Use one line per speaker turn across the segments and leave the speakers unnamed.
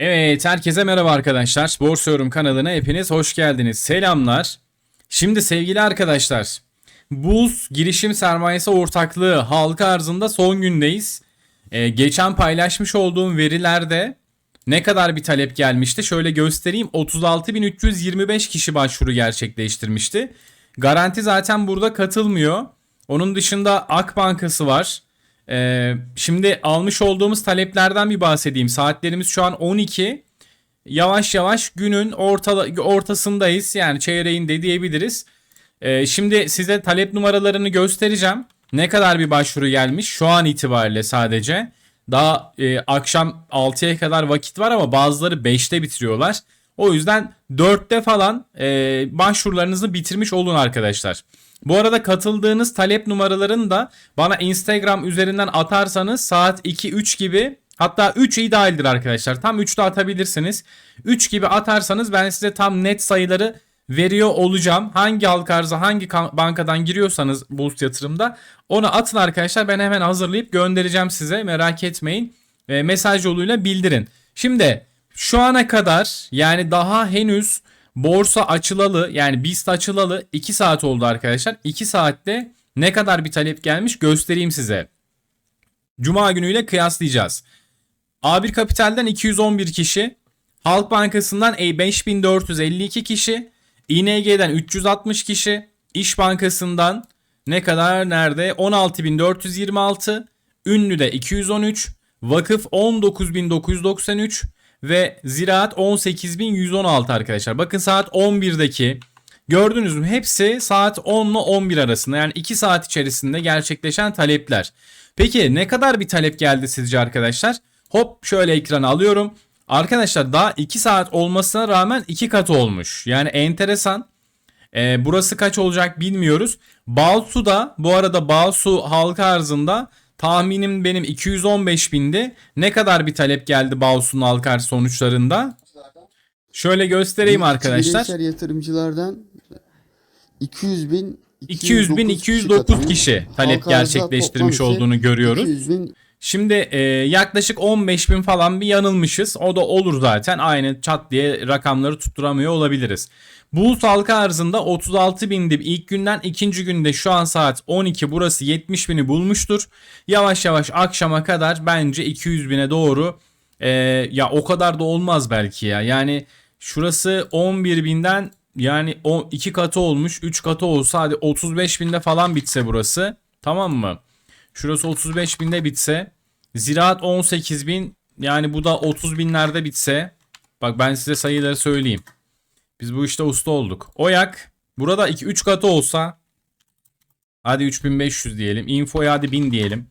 Evet, herkese merhaba arkadaşlar. Borsa Yorum kanalına hepiniz hoş geldiniz. Selamlar. Şimdi sevgili arkadaşlar, Bulls girişim sermayesi ortaklığı halka arzında son gündeyiz. Ee, geçen paylaşmış olduğum verilerde ne kadar bir talep gelmişti? Şöyle göstereyim. 36.325 kişi başvuru gerçekleştirmişti. Garanti zaten burada katılmıyor. Onun dışında Ak Bankası var. Ee, şimdi almış olduğumuz taleplerden bir bahsedeyim. Saatlerimiz şu an 12. Yavaş yavaş günün orta, ortasındayız. Yani çeyreğinde diyebiliriz. Ee, şimdi size talep numaralarını göstereceğim. Ne kadar bir başvuru gelmiş şu an itibariyle sadece. Daha e, akşam 6'ya kadar vakit var ama bazıları 5'te bitiriyorlar. O yüzden 4'te falan e, başvurularınızı bitirmiş olun arkadaşlar. Bu arada katıldığınız talep numaralarını da bana Instagram üzerinden atarsanız saat 2-3 gibi hatta 3 idealdir arkadaşlar. Tam 3'te atabilirsiniz. 3 gibi atarsanız ben size tam net sayıları veriyor olacağım. Hangi halka arza hangi bankadan giriyorsanız Boost yatırımda onu atın arkadaşlar. Ben hemen hazırlayıp göndereceğim size. Merak etmeyin. E, mesaj yoluyla bildirin. Şimdi şu ana kadar yani daha henüz borsa açılalı yani BIST açılalı 2 saat oldu arkadaşlar. 2 saatte ne kadar bir talep gelmiş göstereyim size. Cuma günüyle kıyaslayacağız. A1 Kapital'den 211 kişi, Halk Bankası'ndan 5452 kişi, ING'den 360 kişi, İş Bankası'ndan ne kadar nerede 16426, Ünlü'de 213, Vakıf 19993 ve Ziraat 18116 arkadaşlar. Bakın saat 11'deki gördünüz mü? Hepsi saat 10 ile 11 arasında yani 2 saat içerisinde gerçekleşen talepler. Peki ne kadar bir talep geldi sizce arkadaşlar? Hop şöyle ekranı alıyorum. Arkadaşlar daha 2 saat olmasına rağmen 2 kat olmuş. Yani enteresan. Ee, burası kaç olacak bilmiyoruz. Balsu da bu arada Balsu halka arzında tahminim benim 215 bindi. Ne kadar bir talep geldi Balsu'nun halka arz sonuçlarında? Şöyle göstereyim arkadaşlar.
Bireysel yatırımcılardan 200 bin
200 bin 209 kişi talep gerçekleştirmiş olduğunu görüyoruz.
200 bin
Şimdi e, yaklaşık 15 bin falan bir yanılmışız. O da olur zaten. Aynı çat diye rakamları tutturamıyor olabiliriz. Bulls halka arzında 36 bindi ilk günden ikinci günde şu an saat 12 burası 70 bini bulmuştur. Yavaş yavaş akşama kadar bence 200 bine doğru e, ya o kadar da olmaz belki ya. Yani şurası 11 binden yani 2 katı olmuş 3 katı olsa hadi 35 binde falan bitse burası tamam mı? Şurası 35 binde bitse. Ziraat 18 bin. Yani bu da 30 binlerde bitse. Bak ben size sayıları söyleyeyim. Biz bu işte usta olduk. Oyak burada 2-3 katı olsa. Hadi 3500 diyelim. Info'ya hadi 1000 diyelim.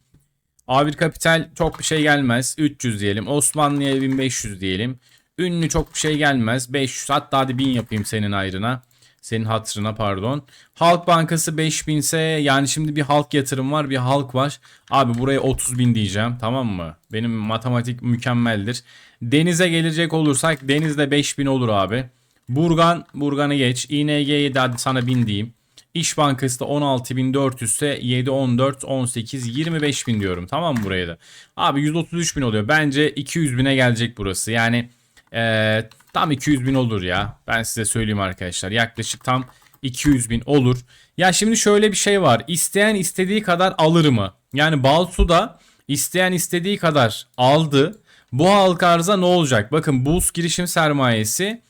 A1 Kapital çok bir şey gelmez. 300 diyelim. Osmanlı'ya 1500 diyelim. Ünlü çok bir şey gelmez. 500 hatta hadi 1000 yapayım senin ayrına. Senin hatırına pardon. Halk Bankası 5000 ise yani şimdi bir halk yatırım var bir halk var. Abi buraya 30 bin diyeceğim tamam mı? Benim matematik mükemmeldir. Denize gelecek olursak denizde 5000 olur abi. Burgan, Burgan'ı geç. ING'ye de hadi sana 1000 diyeyim. İş Bankası da 16.400 ise 7, 14, 18, 25 bin diyorum. Tamam mı buraya da? Abi 133 bin oluyor. Bence 200 bine gelecek burası. Yani ee, tam 200 bin olur ya. Ben size söyleyeyim arkadaşlar. Yaklaşık tam 200 bin olur. Ya şimdi şöyle bir şey var. İsteyen istediği kadar alır mı? Yani Balsu da isteyen istediği kadar aldı. Bu halka arıza ne olacak? Bakın Bulls girişim sermayesi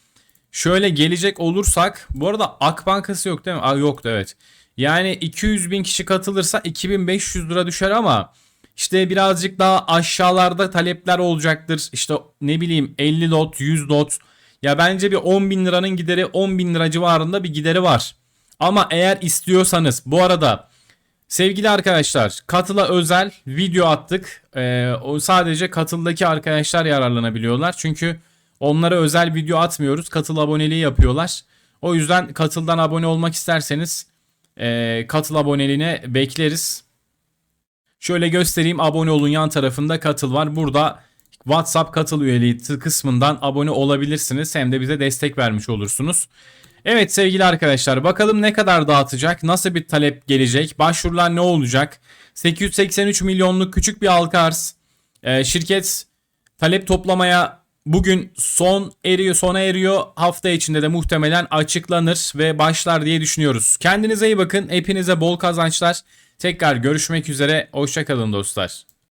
şöyle gelecek olursak bu arada Ak Bankası yok değil mi? Aa, yoktu evet. Yani 200 bin kişi katılırsa 2500 lira düşer ama işte birazcık daha aşağılarda talepler olacaktır. İşte ne bileyim 50 lot 100 lot. Ya bence bir 10 bin liranın gideri 10 bin lira civarında bir gideri var. Ama eğer istiyorsanız bu arada sevgili arkadaşlar katıla özel video attık. Ee, o sadece katıldaki arkadaşlar yararlanabiliyorlar. Çünkü onlara özel video atmıyoruz. Katıl aboneliği yapıyorlar. O yüzden katıldan abone olmak isterseniz e, katıl aboneliğine bekleriz. Şöyle göstereyim abone olun yan tarafında katıl var. Burada WhatsApp katıl üyeliği kısmından abone olabilirsiniz. Hem de bize destek vermiş olursunuz. Evet sevgili arkadaşlar bakalım ne kadar dağıtacak? Nasıl bir talep gelecek? Başvurular ne olacak? 883 milyonluk küçük bir halka arz. Ee, şirket talep toplamaya bugün son eriyor sona eriyor. Hafta içinde de muhtemelen açıklanır ve başlar diye düşünüyoruz. Kendinize iyi bakın. Hepinize bol kazançlar. Tekrar görüşmek üzere. Hoşçakalın dostlar.